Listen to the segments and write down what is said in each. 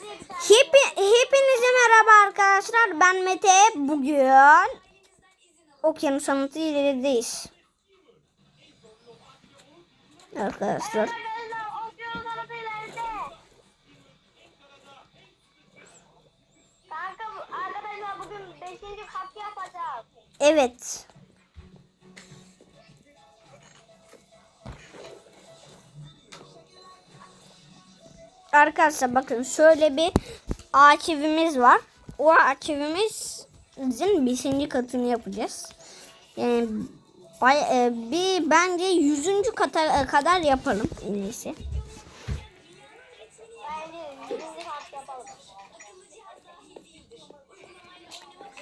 Hep, hepinize merhaba arkadaşlar. Ben Mete. Bugün Okyanus Anıtı ilerideyiz. Arkadaşlar. Arkadaşlar Arkadaşlar bakın şöyle bir ağaç var. O ağaç evimizin 5. katını yapacağız. Yani bay- e, bir bence 100. kata kadar yapalım en iyisi. Bence 1. kat yapalım.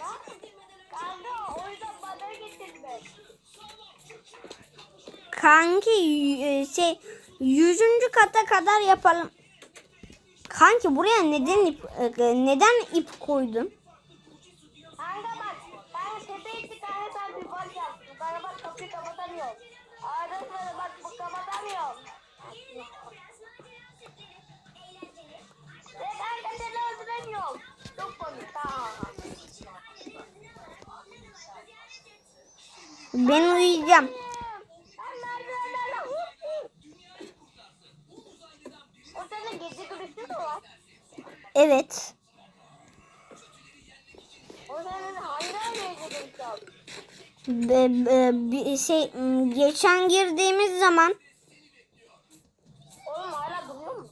Lan, Kanka o yüzden bana getirme. Kanki e, şey 100. kata kadar yapalım. Kanki buraya neden ip e, neden ip koydun? Kanka bak ben tepeye bir tane sen bir yaptım. Bana bak kapıyı kapatamıyorum. Sırada bak bu kapatamıyorum. Ve kanka seni öldüremiyorum. Çok komik. Tamam. Ben uyuyacağım. Ben merdivenlerle vurdum. O senin gece görüşü mü var? Evet. Be- be- bir şey geçen girdiğimiz zaman Oğlum hala duruyor mu?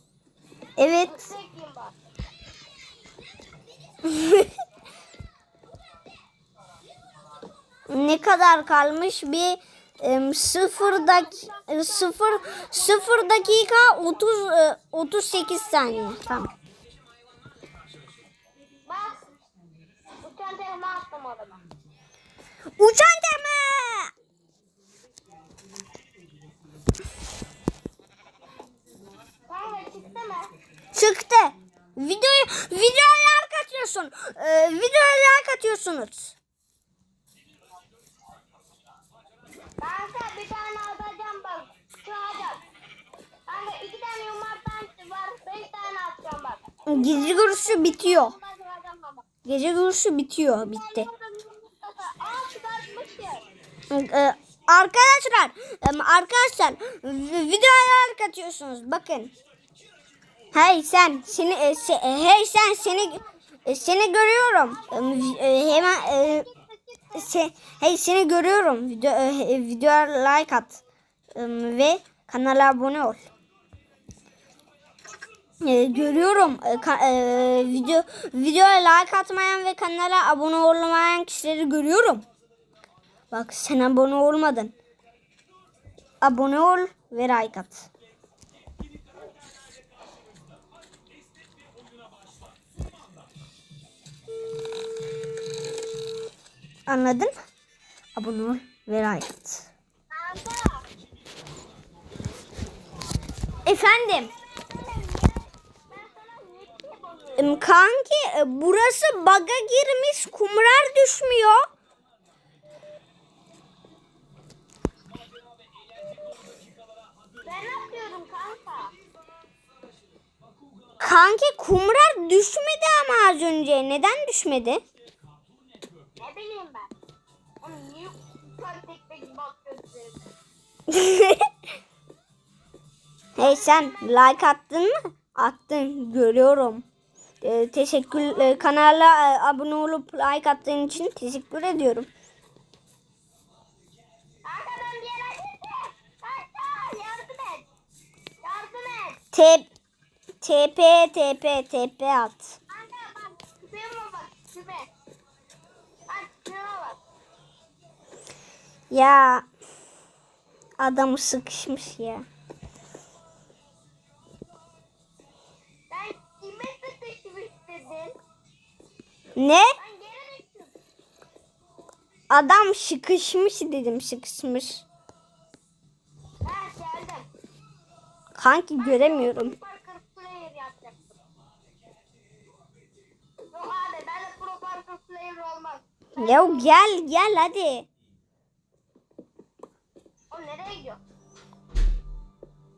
evet ne kadar kalmış bir em, sıfır dak e, sıfır sıfır dakika 30 e, 38 saniye tamam. Uçan. Kanka çıktı mı? Çıktı. Videoyu videoya like atıyorsun. Ee, videoya like atıyorsunuz. Kanka bir tane atacağım bak. Şu adam. Kanka iki tane yumurtam var. Beş tane atacağım bak. Gece görüşü bitiyor. Gece görüşü bitiyor. Bitti. Ee, arkadaşlar, arkadaşlar videoya like atıyorsunuz. Bakın. Hey sen, seni e, se- e, hey sen seni e, seni görüyorum. Hemen se, hey seni görüyorum. Video videoya like at. Ve kanala abone ol. E, görüyorum. E, ka- e, video videoya like atmayan ve kanala abone olmayan kişileri görüyorum. Bak sen abone olmadın. Abone ol ve like at. Anladın? Abone ol ve like at. Efendim. Ben sana ne yapayım? em, Kanki e, burası baga girmiş kumrar düşmüyor. Ben yapıyorum kanka. Kanki kumrar düşmedi ama az önce. Neden düşmedi? Ne bileyim ben. Oğlum niye ufak tek tek bakıyorsun? hey sen like attın mı? Attın görüyorum. Ee, teşekkür e, kanala e, abone olup like attığın için teşekkür ediyorum. T TP TP TP at. Ya adam sıkışmış ya. Ne? Adam sıkışmış dedim sıkışmış. Kanki göremiyorum. Ya gel gel hadi. O nereye gidiyor?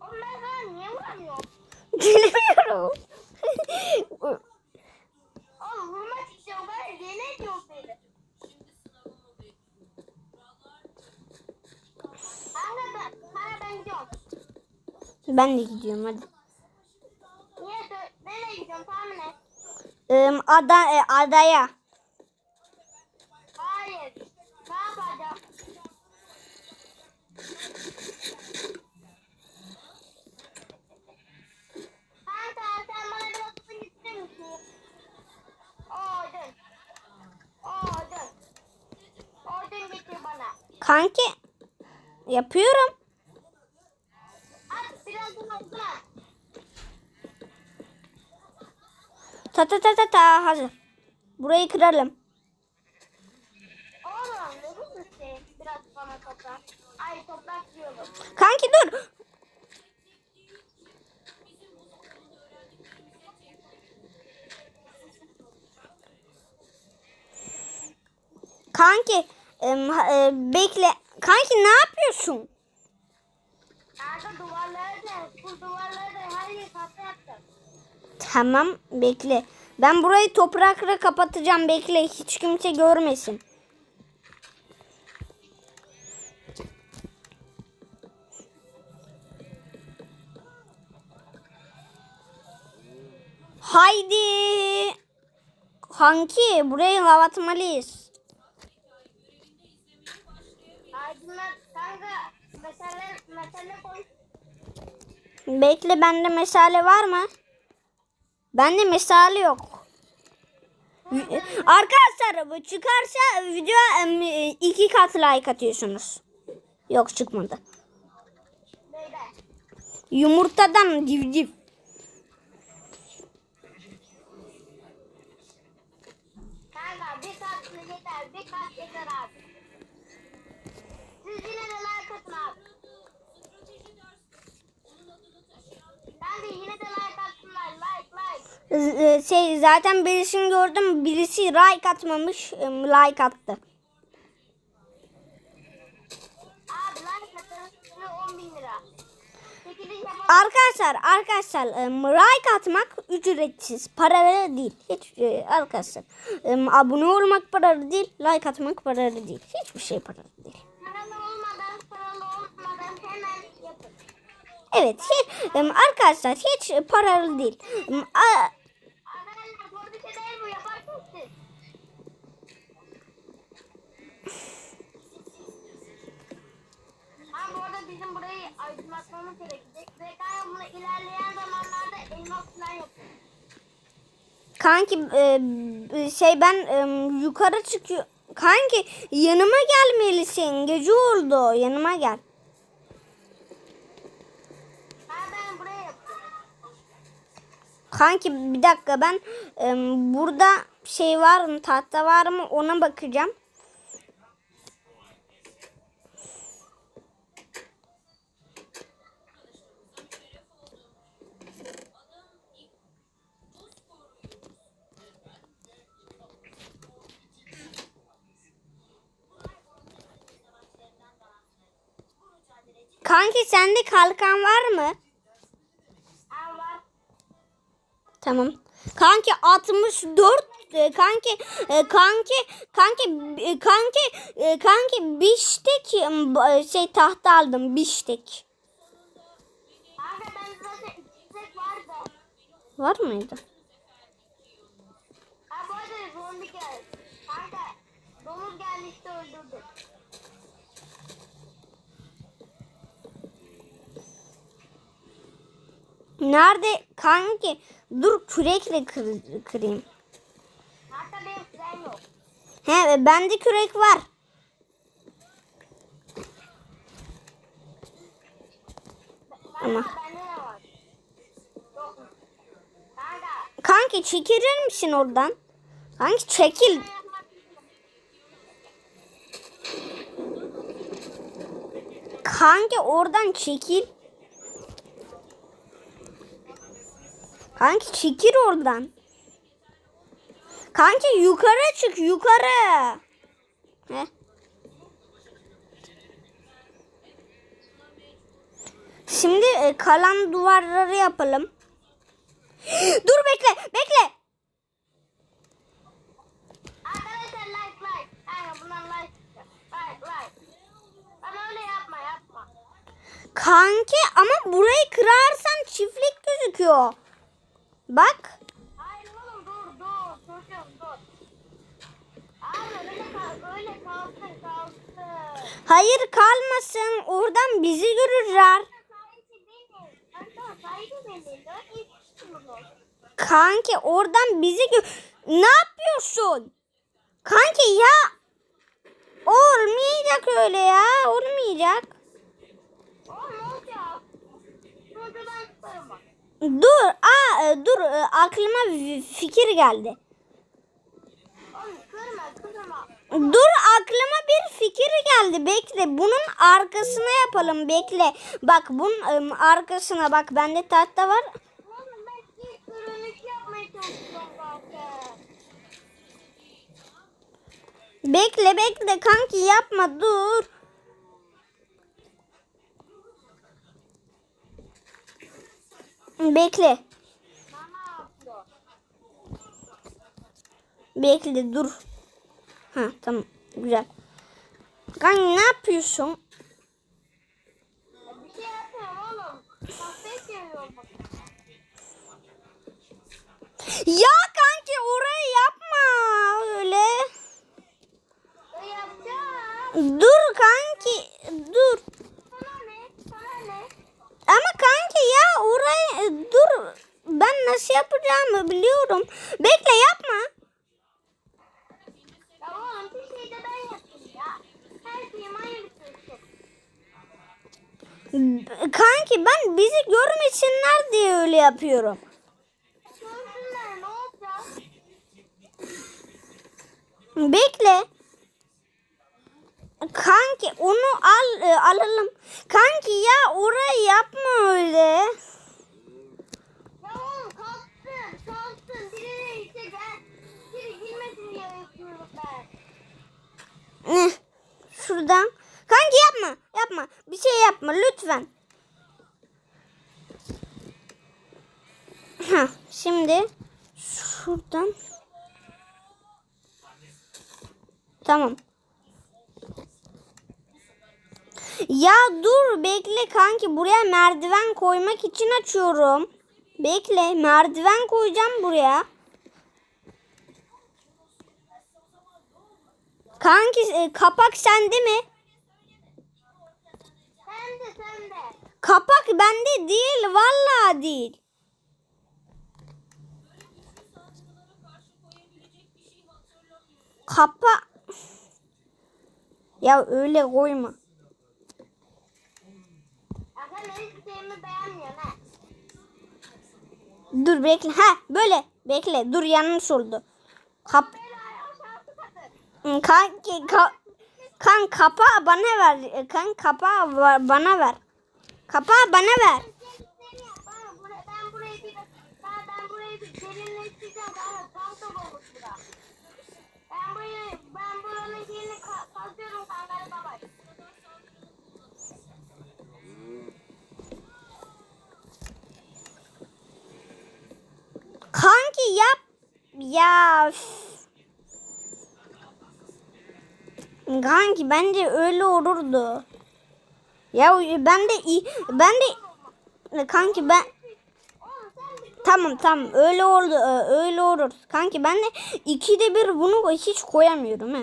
Oğlum ben niye vuramıyorum? Bilmiyorum. Ben de gidiyorum hadi. Tahmin et. Em, ada, e, adaya. Hayır. Ne yapacağım? Kanka sen bana biraz su getirir misin? Odun. Odun. Odun getir bana. Kanki yapıyorum. At biraz odun at. Ta ta ta ta ta hazır. Burayı kıralım. Oğlum verir misin? Biraz bana toprak. Ay toprak diyorum. Kanki dur. Kanki e, bekle. Kanki ne yapıyorsun? Duvarları da, bu duvarları her yeri yaptım. Tamam bekle. Ben burayı toprakla kapatacağım bekle. Hiç kimse görmesin. Haydi. Kanki burayı kapatmalıyız. Aydınlat kanka mesele, mesele koy. Bekle bende mesale var mı? Bende mesale yok. Arkadaşlar bu çıkarsa video iki kat like atıyorsunuz. Yok çıkmadı. Yumurtadan civciv. Kanka bir kat yeter, bir kat yeter abi. Siz yine de like atın abi. Kanka yine de like atsınlar, like like. Z- e, Şey zaten birisini gördüm. Birisi like atmamış. em, Like attı. Abi like atın, size 10 bin lira. Çekiliş yapalım. Arkadaşlar arkadaşlar em, like atmak ücretsiz. Paralı değil. Hiç e, arkadaşlar. Abone olmak paralı değil. Like atmak paralı değil. Hiçbir şey paralı değil. Evet hiç, arkadaşlar hiç paralı değil. Em, a- Arkadaşlar zor bir şey değil bu, yaparsınız siz. Ha bu arada bizim burayı aydınlatmamız gerekecek. Kanka bunu ilerleyen zamanlarda elmas falan yapın. Kanki e, şey ben e, yukarı çıkıyor. Kanki yanıma gelmelisin. Gece oldu. Yanıma gel. Kanki bir dakika ben e, burada şey var mı tahta var mı ona bakacağım. Kanki sende kalkan var mı? Tamam. Kanki 64 e, kanki e, kanki kanki e, kanki e, kanki biştek şey tahta aldım biştek. Var mıydı? Zombi geldi. Kanka öldürdüm. Nerede kanki? Dur kürekle kır- kırayım. Kanka benim fren yok. He e, bende kürek var. Ama kanki çekilir misin oradan? Kanki çekil. Kanki oradan çekil. Kanki çekil oradan. Kanki yukarı çık yukarı. He? Şimdi e, kalan duvarları yapalım. Dur bekle bekle. Arkadaşlar like like. Kanka bundan like. Like like. Ama öyle yapma yapma. Kanki ama burayı kırarsan çiftlik gözüküyor. Bak. Hayır oğlum dur dur çocuğum dur. Abi öyle kal öyle kalsın kalsın. Hayır kalmasın. Oradan bizi görürler. Kanki oradan bizi gö... Ne yapıyorsun? Kanki ya. Olmayacak öyle ya. Olmayacak. Dur. E, dur. e, Aklıma fikir geldi. Dur aklıma bir fikir geldi. Bekle. Bunun arkasına yapalım. Bekle. Bak bunun arkasına bak bende tahta var. Bekle bekle kanki yapma dur. Bekle. Mama yapıyor. Bekle dur. Ha tamam güzel. Kanka ne yapıyorsun? Bir şey yapmıyorum oğlum. Seviyorum bak. Ya kanki orayı yapma öyle. Ben yapacağım. Dur kanki dur. Sana ne? Sana ne? Ama kanki ya orayı dur. Ben nasıl yapacağımı biliyorum. Bekle yapma. Ya oğlum bir şey de ben yapayım ya. Her şeyim aynısı. Kanki ben bizi görmesinler diye öyle yapıyorum. Bekle. Kanki onu al e, alalım. Kanki ya orayı yapma öyle. Ya oğlum kalksın kalksın. Biri işte gel. Biri girmesin diye ben. Ne? Şuradan. Kanki yapma. Yapma. Bir şey yapma lütfen. Ha, şimdi şuradan. Tamam. Ya dur bekle kanki buraya merdiven koymak için açıyorum. Bekle merdiven koyacağım buraya. Kanki e, kapak sende mi? Sen de sen de. Kapak bende değil vallahi değil. Kapa Ya öyle koyma. Dur bekle. Ha böyle. Bekle. Dur yanlış oldu. Kap kanki ka kan kapağı bana ver. Kan kapağı bana ver. Kapağı bana ver. Kanki yap. Ya. Kanki bence öyle olurdu. Ya ben de ben de kanki ben tamam tamam öyle oldu ö- öyle olur. Kanki ben de ikide bir bunu hiç koyamıyorum he.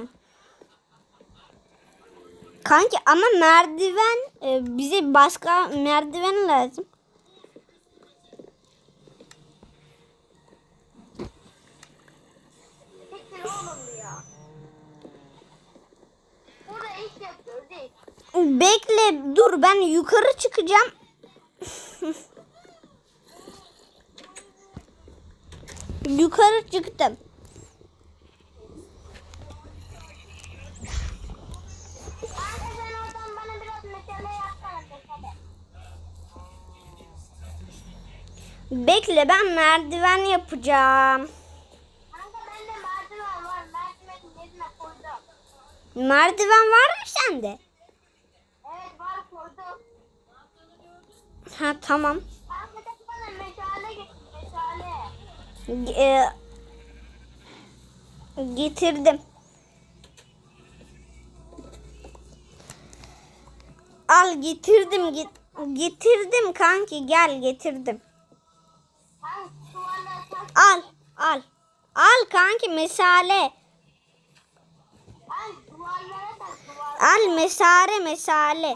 Kanki ama merdiven e, bize başka merdiven lazım. siktir oğlum ya. Burada iş yapıyoruz değil. Bekle dur ben yukarı çıkacağım. yukarı çıktım. Bekle ben merdiven yapacağım. Merdiven var mı sende? Evet var koydum. Ha tamam. Kanka sen bana meşale getir meşale. Ge- e, getirdim. Al getirdim git. Getirdim kanki gel getirdim. Al al. Al kanki mesale. Al mesare mesale.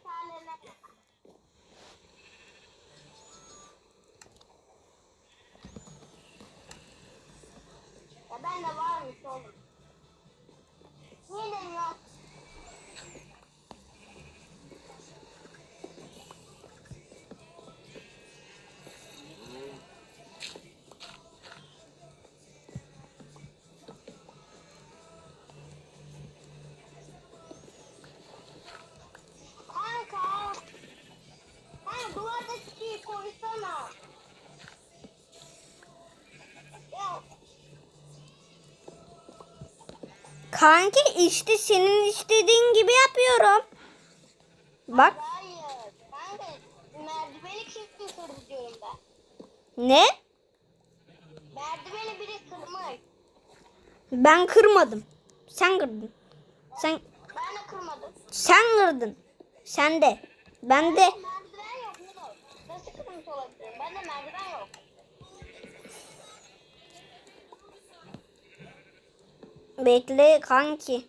Kanki işte senin istediğin gibi yapıyorum. Bak hayır. Kanka merdiveni kim kırdı diyorum ben. ne? Merdiveni biri kırmış. Ben kırmadım. Sen kırdın. Sen Ben de kırmadım. sen kırdın. Sen de. Ben de Merdiven yok. Nasıl kırmış olabilirim? Bende merdiven yok. Bekle kanki.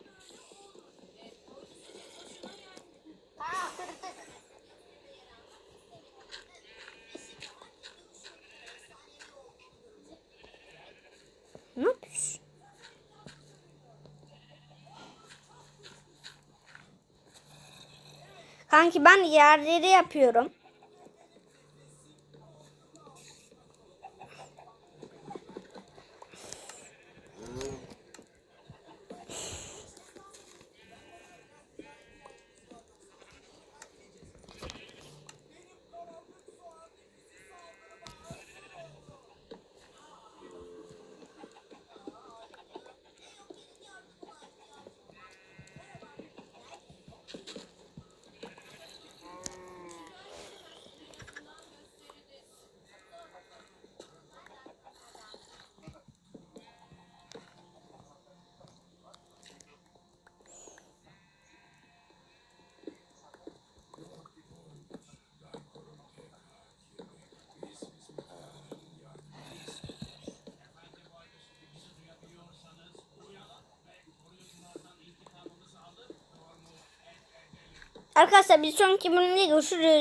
Ne? Kanki ben yerleri yapıyorum. Arkadaşlar bir sonraki bölümde görüşürüz.